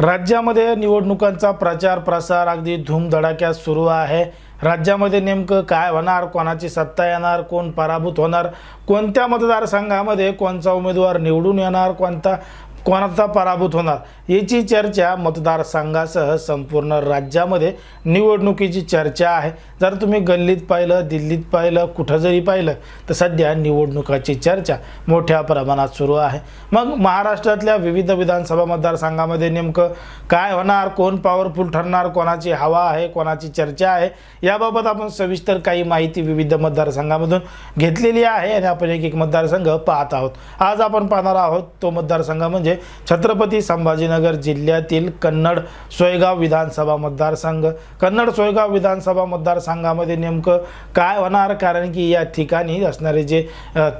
राज्यामध्ये निवडणुकांचा प्रचार प्रसार अगदी धूमधडाक्यात सुरू आहे. राज्यामध्ये नेमकं काय होणार? कोणाची सत्ता येणार? कोण पराभूत होणार? कोणत्या मतदारसंघामध्ये कोणता उमेदवार निवडून येणार? कोणता कोणाचा पराभूत होणार? याची चर्चा मतदारसंघासह संपूर्ण राज्यामध्ये निवडणुकीची चर्चा आहे. जर तुम्ही गल्लीत पाहिलं दिल्लीत पाहिलं कुठं जरी पाहिलं तर सध्या निवडणुकाची चर्चा मोठ्या प्रमाणात सुरू आहे. मग महाराष्ट्रातल्या विविध विधानसभा मतदारसंघामध्ये नेमकं काय होणार? कोण पॉवरफुल ठरणार? कोणाची हवा आहे? कोणाची चर्चा आहे? याबाबत आपण सविस्तर काही माहिती विविध मतदारसंघामधून घेतलेली आहे आणि आपण एक एक मतदारसंघ पाहत आहोत. आज आपण पाहणार आहोत तो मतदारसंघ म्हणजे म्हणजे छत्रपती संभाजीनगर जिल्ह्यातील कन्नड सोयगाव विधानसभा मतदारसंघ. कन्नड सोयगाव विधानसभा मतदारसंघामध्ये नेमकं काय होणार? कारण की या ठिकाणी असणारे जे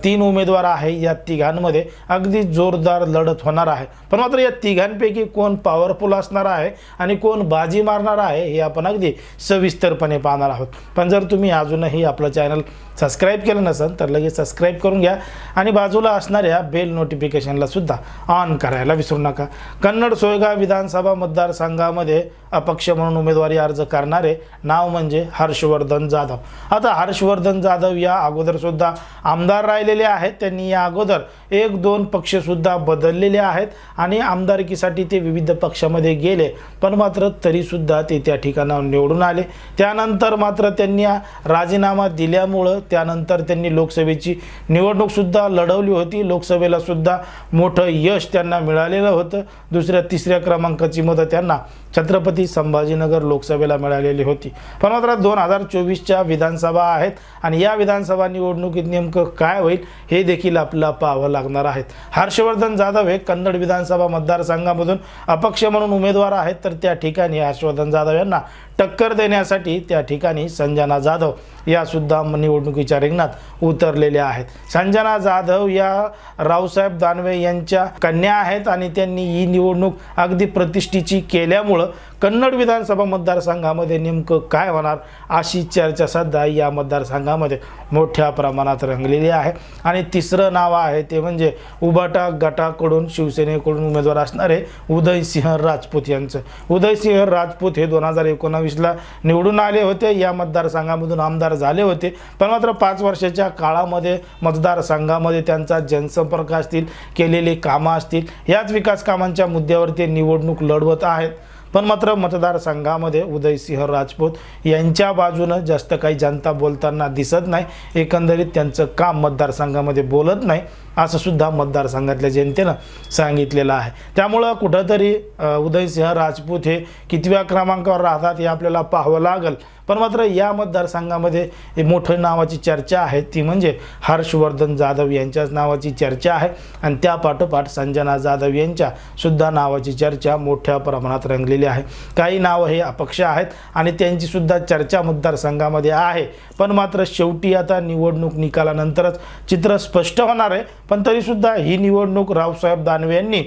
तीन उमेदवार आहे या तिघांमध्ये अगदी जोरदार लढत होणार आहे. पण मात्र या तिघांपैकी कोण पॉवरफुल असणार आहे आणि कोण बाजी मारणार आहे हे आपण अगदी सविस्तरपणे पाहणार आहोत. पण जर तुम्ही अजूनही आपलं चॅनल सबस्क्राईब केलं नसेल तर लगेच सबस्क्राईब करून घ्या. आणि बाजूला असणाऱ्या बेल नोटिफिकेशनला सुद्धा ऑन करायला विसरू नका. कन्नड सोयगाव विधानसभा मतदारसंघामध्ये अपक्ष म्हणून उमेदवारी अर्ज करणारे नाव म्हणजे हर्षवर्धन जाधव. आता हर्षवर्धन जाधव या अगोदरसुद्धा आमदार राहिलेले आहेत. त्यांनी या अगोदर एक दोन पक्षसुद्धा बदललेले आहेत आणि आमदारकीसाठी ते विविध पक्षामध्ये गेले पण मात्र तरीसुद्धा ते त्या ठिकाणावर निवडून आले. त्यानंतर मात्र त्यांनी राजीनामा दिल्यामुळं त्यानंतर त्यांनी लोकसभेची निवडणूकसुद्धा लढवली होती. लोकसभेला सुद्धा मोठं यश त्यांना त्यांना मिळालेलं होतं. दुसऱ्या तिसऱ्या क्रमांकाची मतं त्यांना छत्रपती संभाजीनगर लोकसभेला मिळालेली होती. पण मात्र दोन हजार चोवीसच्या विधानसभा आहेत आणि या विधानसभा निवडणुकीत नेमकं काय होईल हे देखील आपल्याला पाहावं लागणार आहेत हर्षवर्धन जाधव हे कन्नड विधानसभा मतदारसंघामधून अपक्ष म्हणून उमेदवार आहेत तर त्या ठिकाणी हर्षवर्धन जाधव यांना टक्कर देण्यासाठी त्या ठिकाणी संजना जाधव यासुद्धा निवडणुकीच्या रिंगणात उतरलेल्या आहेत. संजना जाधव या रावसाहेब दानवे यांच्या कन्या आहेत आणि त्यांनी ही निवडणूक अगदी प्रतिष्ठेची केल्यामुळे कन्नड विधानसभा मतदारसंघामध्ये नेमकं काय होणार अशी चर्चा सध्या या मतदारसंघामध्ये मोठ्या प्रमाणात रंगलेली आहे. आणि तिसरं नाव आहे ते म्हणजे उबाटा गटाकडून शिवसेनेकडून उमेदवार असणारे उदयसिंह राजपूत यांचं. उदयसिंह राजपूत हे दोन हजार एकोणावीसला निवडून आले होते. या मतदारसंघामधून आमदार झाले होते. पण मात्र पाच वर्षाच्या काळामध्ये मतदारसंघामध्ये त्यांचा जनसंपर्क असतील केलेली कामं असतील. याच विकास कामांच्या मुद्द्यावर ते निवडणूक लढवत आहेत. पण मात्र मतदारसंघामध्ये उदयसिंह राजपूत यांच्या बाजूनं जास्त काही जनता बोलताना दिसत नाही. एकंदरीत त्यांचं काम मतदारसंघामध्ये बोलत नाही असं सुद्धा मतदारसंघातल्या जनतेनं सांगितलेलं आहे. त्यामुळं कुठंतरी उदयसिंह राजपूत हे कितव्या क्रमांकावर राहतात हे आपल्याला पाहावं लागेल. पण मात्र या मतदारसंघामध्ये एक मोठं नावाची चर्चा आहे. ती म्हणजे हर्षवर्धन जाधव यांच्याच नावाची चर्चा आहे. आणि त्यापाठोपाठ संजना जाधव यांच्या सुद्धा नावाची चर्चा मोठ्या प्रमाणात रंगलेली आहे. काही नावं हे अपक्ष आहेत आणि त्यांचीसुद्धा चर्चा मतदारसंघामध्ये आहे. पण मात्र शेवटी आता निवडणूक निकालानंतरच चित्र स्पष्ट होणार आहे. पण तरीसुद्धा ही निवडणूक रावसाहेब दानवे यांनी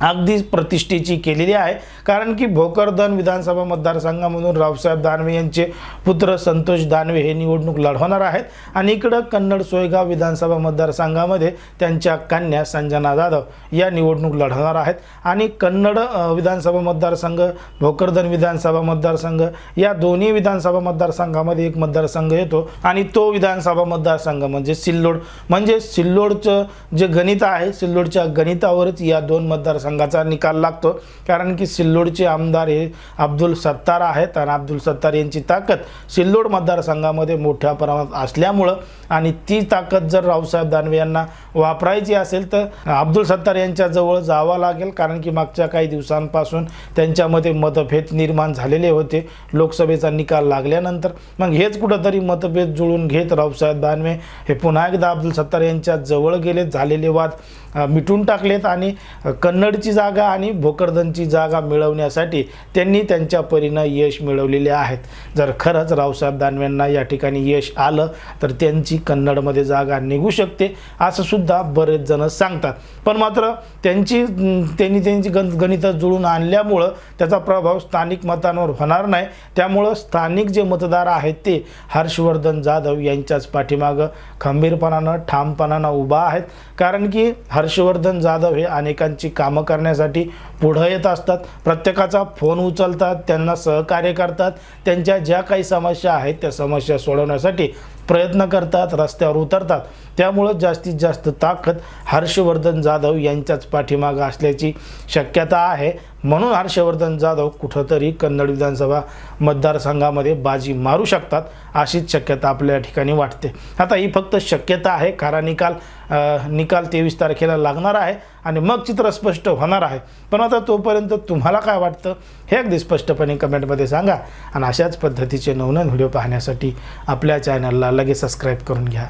अगदी प्रतिष्ठेची केलेली आहे. कारण की भोकरदन विधानसभा मतदारसंघामधून रावसाहेब दानवे यांचे पुत्र संतोष दानवे हे निवडणूक लढवणार आहेत. आणि इकडं कन्नड सोयगाव विधानसभा मतदारसंघामध्ये त्यांच्या कन्या संजना जाधव या निवडणूक लढवणार आहेत. आणि कन्नड विधानसभा मतदारसंघ भोकरदन विधानसभा मतदारसंघ या दोन्ही विधानसभा मतदारसंघामध्ये एक मतदारसंघ येतो. आणि तो विधानसभा मतदारसंघ म्हणजे सिल्लोड. म्हणजे सिल्लोडचं जे गणित आहे सिल्लोडच्या गणितावरच या दोन मतदारसंघ मतदारसंघाचा निकाल लागतो. कारण की सिल्लोडचे आमदार हे अब्दुल सत्तार आहेत आणि अब्दुल सत्तार यांची ताकद सिल्लोड मतदारसंघामध्ये मोठ्या प्रमाणात असल्यामुळं आणि ती ताकद जर रावसाहेब दानवे यांना वापरायची असेल तर अब्दुल सत्तार यांच्याजवळ जावं लागेल. कारण की मागच्या काही दिवसांपासून त्यांच्यामध्ये मतभेद निर्माण झालेले होते. लोकसभेचा निकाल लागल्यानंतर मग हेच कुठंतरी मतभेद जुळून घेत रावसाहेब दानवे हे पुन्हा एकदा अब्दुल सत्तार यांच्या जवळ गेलेत झालेले वाद मिटून टाकलेत आणि कन्नड कन्नडची जागा आणि भोकरदनची जागा मिळवण्यासाठी त्यांनी त्यांच्या परीनं यश मिळवलेले आहेत. जर खरंच रावसाहेब दानवेंना या ठिकाणी यश आलं तर त्यांची कन्नडमध्ये जागा निघू शकते असं सुद्धा बरेच जण सांगतात. पण मात्र त्यांची त्यांनी त्यांची गण गणितं जुळून आणल्यामुळं त्याचा प्रभाव स्थानिक मतांवर होणार नाही. त्यामुळं स्थानिक जे मतदार आहेत ते हर्षवर्धन जाधव यांच्याच पाठीमागं खंबीरपणानं ठामपणानं उभा आहेत. कारण की हर्षवर्धन जाधव हे अनेकांची कामं करण्यासाठी पुढं येत असतात. प्रत्येकाचा फोन उचलतात त्यांना सहकार्य करतात. त्यांच्या ज्या काही समस्या आहेत त्या समस्या सोडवण्यासाठी प्रयत्न करतात रस्त्यावर उतरतात. त्यामुळं जास्तीत जास्त ताकद हर्षवर्धन जाधव यांच्याच पाठीमागं असल्याची शक्यता आहे. म्हणून हर्षवर्धन जाधव कुठंतरी कन्नड विधानसभा मतदारसंघामध्ये बाजी मारू शकतात अशीच शक्यता आपल्या ठिकाणी वाटते. आता ही फक्त शक्यता आहे खरा निकाल निकाल तेवीस तारखेला लागणार आहे आणि मग चित्र स्पष्ट होणार आहे. पण आता तोपर्यंत तुम्हाला काय वाटतं हे अगदी स्पष्टपणे कमेंटमध्ये सांगा. आणि अशाच पद्धतीचे नवनवीन व्हिडिओ पाहण्यासाठी आपल्या चॅनलला चॅनलला लगेच सबस्क्राईब करून घ्या.